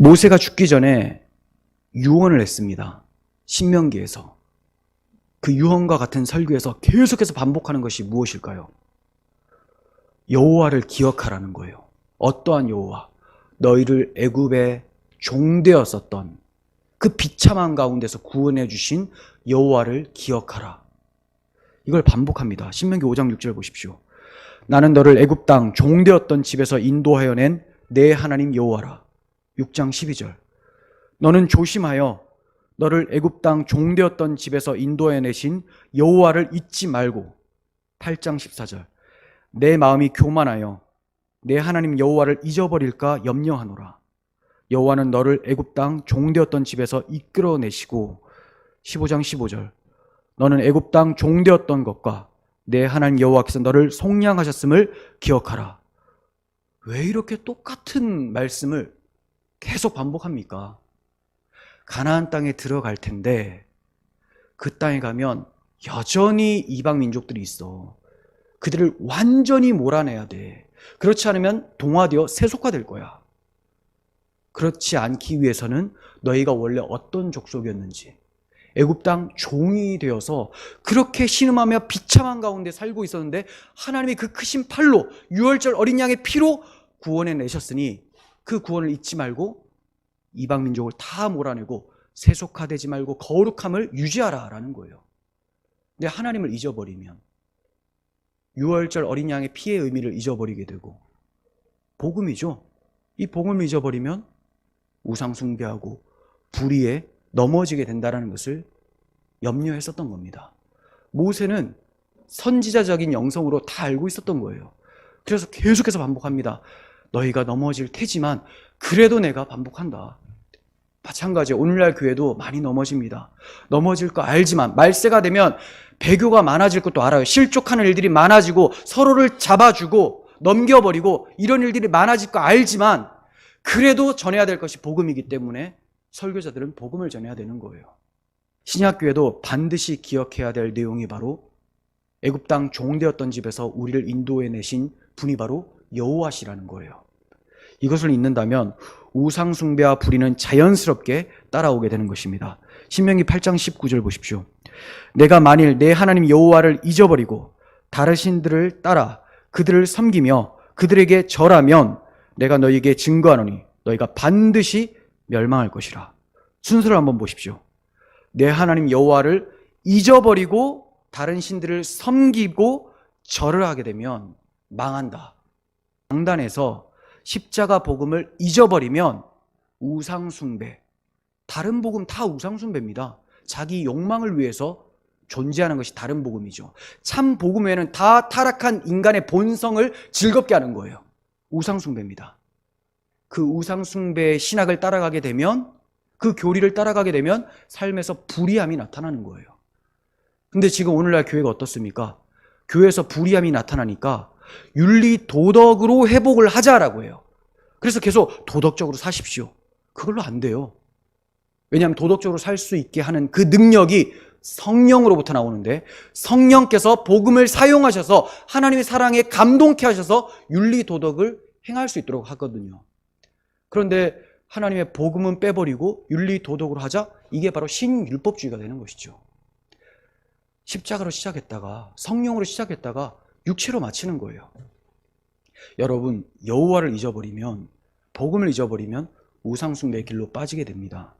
모세가 죽기 전에 유언을 했습니다. 신명기에서. 그 유언과 같은 설교에서 계속해서 반복하는 것이 무엇일까요? 여호와를 기억하라는 거예요. 어떠한 여호와? 너희를 애굽에 종되었었던 그 비참한 가운데서 구원해 주신 여호와를 기억하라. 이걸 반복합니다. 신명기 5장 6절 보십시오. 나는 너를 애굽 땅 종되었던 집에서 인도하여 낸 내 하나님 여호와라. 6장 12절. 너는 조심하여 너를 애굽 땅 종되었던 집에서 인도해 내신 여호와를 잊지 말고 8장 14절. 내 마음이 교만하여 내 하나님 여호와를 잊어버릴까 염려하노라. 여호와는 너를 애굽 땅 종되었던 집에서 이끌어 내시고 15장 15절. 너는 애굽 땅 종되었던 것과 내 하나님 여호와께서 너를 속량하셨음을 기억하라. 왜 이렇게 똑같은 말씀을 계속 반복합니까? 가나안 땅에 들어갈 텐데 그 땅에 가면 여전히 이방 민족들이 있어. 그들을 완전히 몰아내야 돼. 그렇지 않으면 동화되어 세속화될 거야. 그렇지 않기 위해서는 너희가 원래 어떤 족속이었는지 애굽 땅 종이 되어서 그렇게 신음하며 비참한 가운데 살고 있었는데 하나님이 그 크신 팔로 유월절 어린 양의 피로 구원해 내셨으니 그 구원을 잊지 말고 이방 민족을 다 몰아내고 세속화되지 말고 거룩함을 유지하라라는 거예요. 근데 하나님을 잊어버리면 유월절 어린 양의 피의 의미를 잊어버리게 되고 복음이죠. 이 복음을 잊어버리면 우상 숭배하고 불의에 넘어지게 된다는 것을 염려했었던 겁니다. 모세는 선지자적인 영성으로 다 알고 있었던 거예요. 그래서 계속해서 반복합니다. 너희가 넘어질 테지만 그래도 내가 반복한다. 마찬가지 오늘날 교회도 많이 넘어집니다. 넘어질 거 알지만 말세가 되면 배교가 많아질 것도 알아요. 실족하는 일들이 많아지고 서로를 잡아주고 넘겨버리고 이런 일들이 많아질 거 알지만 그래도 전해야 될 것이 복음이기 때문에 설교자들은 복음을 전해야 되는 거예요. 신약교회도 반드시 기억해야 될 내용이 바로 애굽 땅 종되었던 집에서 우리를 인도해 내신 분이 바로 여호와시라는 거예요. 이것을 잊는다면 우상 숭배와 불의는 자연스럽게 따라오게 되는 것입니다. 신명기 8장 19절 보십시오. 내가 만일 내 하나님 여호와를 잊어버리고 다른 신들을 따라 그들을 섬기며 그들에게 절하면 내가 너희에게 증거하노니 너희가 반드시 멸망할 것이라. 순서를 한번 보십시오. 내 하나님 여호와를 잊어버리고 다른 신들을 섬기고 절을 하게 되면 망한다. 강단에서 십자가 복음을 잊어버리면 우상숭배. 다른 복음 다 우상숭배입니다. 자기 욕망을 위해서 존재하는 것이 다른 복음이죠. 참 복음 외에는 다 타락한 인간의 본성을 즐겁게 하는 거예요. 우상숭배입니다. 그 우상숭배의 신학을 따라가게 되면 그 교리를 따라가게 되면 삶에서 불의함이 나타나는 거예요. 근데 지금 오늘날 교회가 어떻습니까? 교회에서 불의함이 나타나니까 윤리 도덕으로 회복을 하자라고 해요. 그래서 계속 도덕적으로 사십시오. 그걸로 안 돼요. 왜냐하면 도덕적으로 살 수 있게 하는 그 능력이 성령으로부터 나오는데 성령께서 복음을 사용하셔서 하나님의 사랑에 감동케 하셔서 윤리 도덕을 행할 수 있도록 하거든요. 그런데 하나님의 복음은 빼버리고 윤리 도덕으로 하자 이게 바로 신율법주의가 되는 것이죠. 십자가로 시작했다가 성령으로 시작했다가 육체로 마치는 거예요. 여러분 여호와를 잊어버리면 복음을 잊어버리면 우상숭배의 길로 빠지게 됩니다.